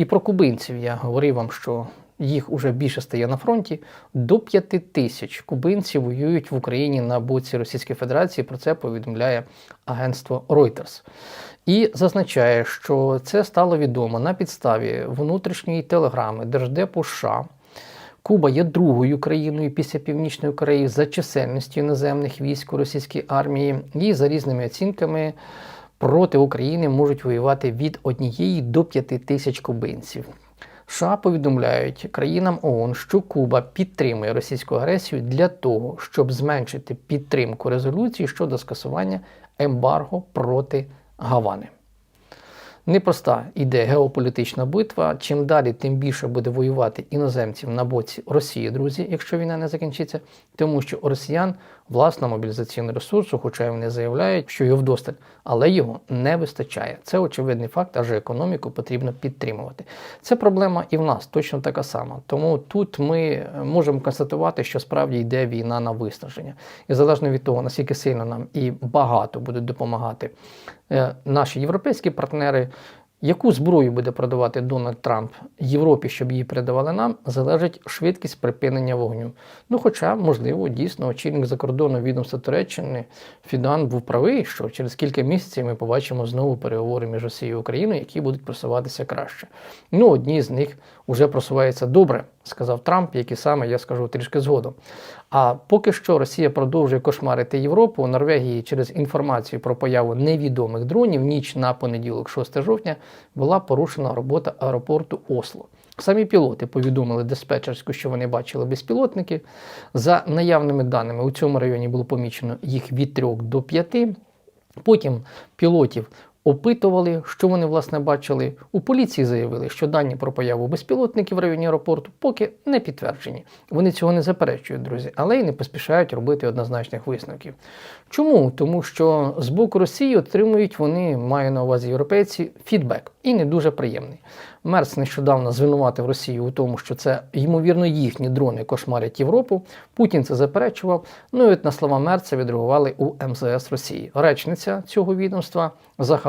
І про кубинців я говорив вам, що їх уже більше стає на фронті. До 5 тисяч кубинців воюють в Україні на боці Російської Федерації. Про це повідомляє агентство Reuters. І зазначає, що це стало відомо на підставі внутрішньої телеграми Держдепу США. Куба є другою країною після Північної Кореї за чисельністю іноземних військ у російській армії, і за різними оцінками проти України можуть воювати від однієї до п'яти тисяч кубинців. США повідомляють країнам ООН, що Куба підтримує російську агресію для того, щоб зменшити підтримку резолюції щодо скасування ембарго проти Гавани. Непроста іде геополітична битва. Чим далі, тим більше буде воювати іноземців на боці Росії, друзі, якщо війна не закінчиться, тому що у росіян власного мобілізаційного ресурсу, хоча вони заявляють, що його вдосталь, але його не вистачає. Це очевидний факт, адже економіку потрібно підтримувати. Це проблема і в нас точно така сама. Тому тут ми можемо констатувати, що справді йде війна на виснаження, і залежно від того, наскільки сильно нам і багато будуть допомагати е, наші європейські партнери. Яку зброю буде продавати Дональд Трамп Європі, щоб її передавали нам, залежить швидкість припинення вогню. Ну, хоча, можливо, дійсно очільник закордонного відомства Туреччини Фідан був правий, що через кілька місяців ми побачимо знову переговори між Росією і Україною, які будуть просуватися краще. Ну, одні з них вже просуваються добре, сказав Трамп, які саме я скажу трішки згодом. А поки що Росія продовжує кошмарити Європу. У Норвегії через інформацію про появу невідомих дронів ніч на понеділок, 6 жовтня, була порушена робота аеропорту Осло. Самі пілоти повідомили диспетчерську, що вони бачили безпілотники. За наявними даними, у цьому районі було помічено їх від 3 до 5. Потім пілотів опитували, що вони власне бачили. У поліції заявили, що дані про появу безпілотників в районі аеропорту поки не підтверджені. Вони цього не заперечують, друзі, але й не поспішають робити однозначних висновків. Чому? Тому що з боку Росії отримують вони, маю на увазі європейці, фідбек і не дуже приємний. Мерц нещодавно звинуватив Росію у тому, що це ймовірно їхні дрони кошмарять Європу. Путін це заперечував. Ну і от на слова Мерца відреагували у МЗС Росії. Речниця цього відомства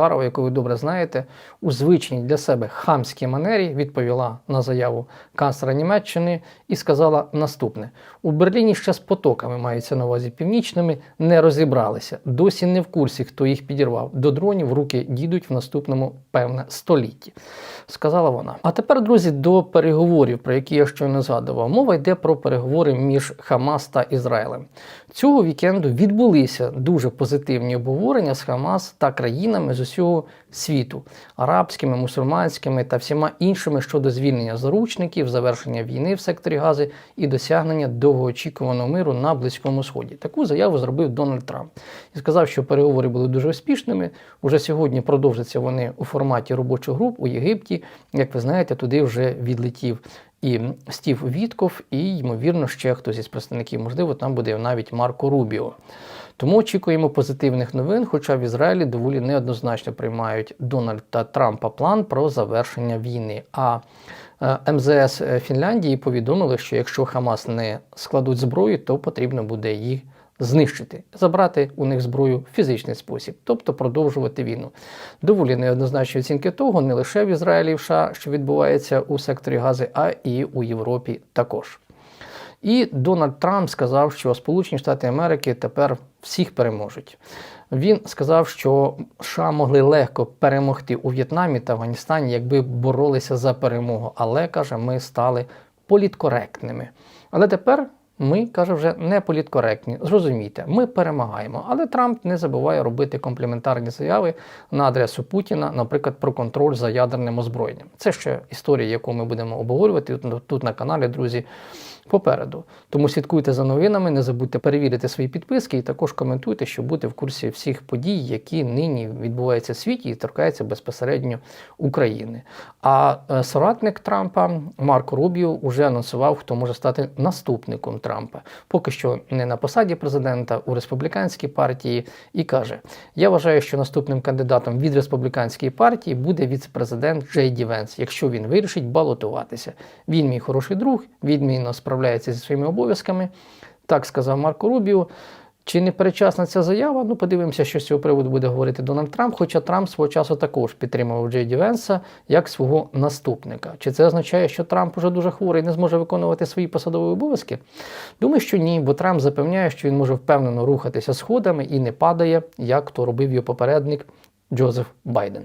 Захарова, яку ви добре знаєте, у звичній для себе хамській манері відповіла на заяву канцлера Німеччини і сказала наступне: у Берліні ще з потоками мається на увазі північними, не розібралися. Досі не в курсі, хто їх підірвав. До дронів руки дійдуть в наступному певне столітті. Сказала вона. А тепер, друзі, до переговорів, про які я щойно згадував. Мова йде про переговори між Хамас та Ізраїлем. Цього вікенду відбулися дуже позитивні обговорення з Хамас та країнами з усього світу арабськими, мусульманськими та всіма іншими щодо звільнення заручників, завершення війни в секторі Гази і досягнення довгоочікуваного миру на Близькому Сході. Таку заяву зробив Дональд Трамп і сказав, що переговори були дуже успішними. Уже сьогодні продовжаться вони у форматі робочих груп у Єгипті. Як ви знаєте, туди вже відлетів. І Стів Вітков, і, ймовірно, ще хтось із представників, можливо, там буде навіть Марко Рубіо. Тому очікуємо позитивних новин, хоча в Ізраїлі доволі неоднозначно приймають Дональда Трампа план про завершення війни. А е, МЗС Фінляндії повідомили, що якщо Хамас не складуть зброю, то потрібно буде їх знищити, забрати у них зброю в фізичний спосіб, тобто продовжувати війну. Доволі неоднозначні оцінки того, не лише в Ізраїлі і в США, що відбувається у секторі Гази, а і у Європі також. І Дональд Трамп сказав, що Сполучені Штати Америки тепер всіх переможуть. Він сказав, що США могли легко перемогти у В'єтнамі та Афганістані, якби боролися за перемогу. Але каже, ми стали політкоректними. Але тепер ми, каже, вже не політкоректні. Зрозумійте, ми перемагаємо. Але Трамп не забуває робити компліментарні заяви на адресу Путіна, наприклад, про контроль за ядерним озброєнням. Це ще історія, яку ми будемо обговорювати тут на каналі, друзі. Попереду. Тому слідкуйте за новинами, не забудьте перевірити свої підписки і також коментуйте, щоб бути в курсі всіх подій, які нині відбуваються в світі і торкаються безпосередньо України. А е, соратник Трампа Марко Рубіо вже анонсував, хто може стати наступником Трампа. Поки що не на посаді президента у республіканській партії, і каже: Я вважаю, що наступним кандидатом від республіканської партії буде віце-президент Джей Ді Венс, якщо він вирішить балотуватися. Він мій хороший друг, відмінно справляється зі своїми обов'язками. Так сказав Марко Рубіо. Чи не перечасна ця заява? Ну, подивимося, що з цього приводу буде говорити Дональд Трамп. Хоча Трамп свого часу також підтримував Джей Ді Венса як свого наступника. Чи це означає, що Трамп уже дуже хворий і не зможе виконувати свої посадові обов'язки? Думаю, що ні, бо Трамп запевняє, що він може впевнено рухатися сходами і не падає, як то робив його попередник Джозеф Байден.